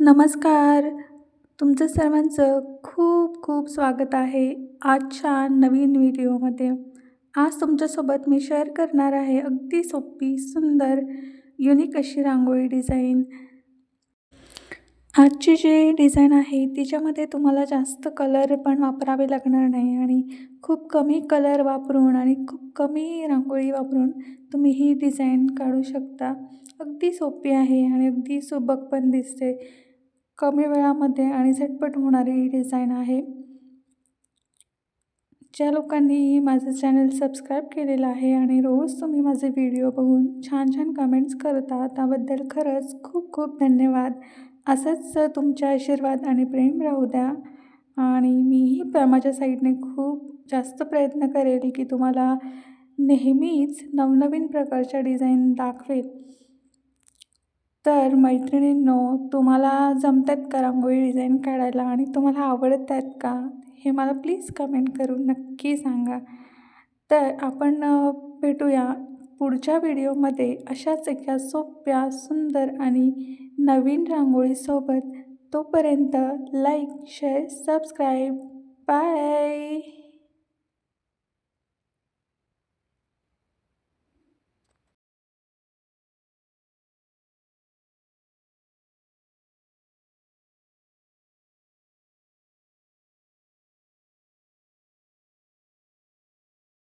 नमस्कार. तुमचं सर्वांचं खूप खूप स्वागत आहे आजच्या नवीन व्हिडिओमध्ये. आज तुमच्यासोबत मी शेअर करणार आहे अगदी सोपी सुंदर युनिक अशी रांगोळी डिझाईन आजची जी डिझाईन आहे तिच्यामध्ये तुम्हाला जास्त कलर पण वापरावे लागणार नाही आणि खूप कमी कलर वापरून आणि खूप कमी रांगोळी वापरून तुम्ही ही डिझाईन काढू शकता. अगदी सोपी आहे आणि अगदी सुबक पण दिसते. कमी वेळामध्ये आणि झटपट होणारी ही डिझाईन आहे. ज्या लोकांनी माझं चॅनल सबस्क्राईब केलेलं आहे आणि रोज तुम्ही माझे व्हिडिओ बघून छान छान कमेंट्स करता त्याबद्दल खरंच खूप खूप धन्यवाद. असंच तुमचे आशीर्वाद आणि प्रेम राहू द्या. आणि मीही प माझ्या साईडने खूप जास्त प्रयत्न करेल की तुम्हाला नेहमीच नवनवीन प्रकारच्या डिझाईन दाखवेल. तर मैत्रिणींनो तुम्हाला जमत आहेत का रांगोळी डिझाईन काढायला आणि तुम्हाला आवडत आहेत का? हे मला प्लीज कमेंट करून नक्की सांगा. तर आपण भेटूया पुढच्या व्हिडिओमध्ये अशाच एका सोप्या सुंदर आणि नवीन रांगोळीसोबत. तोपर्यंत लाईक शेअर सबस्क्राईब बाय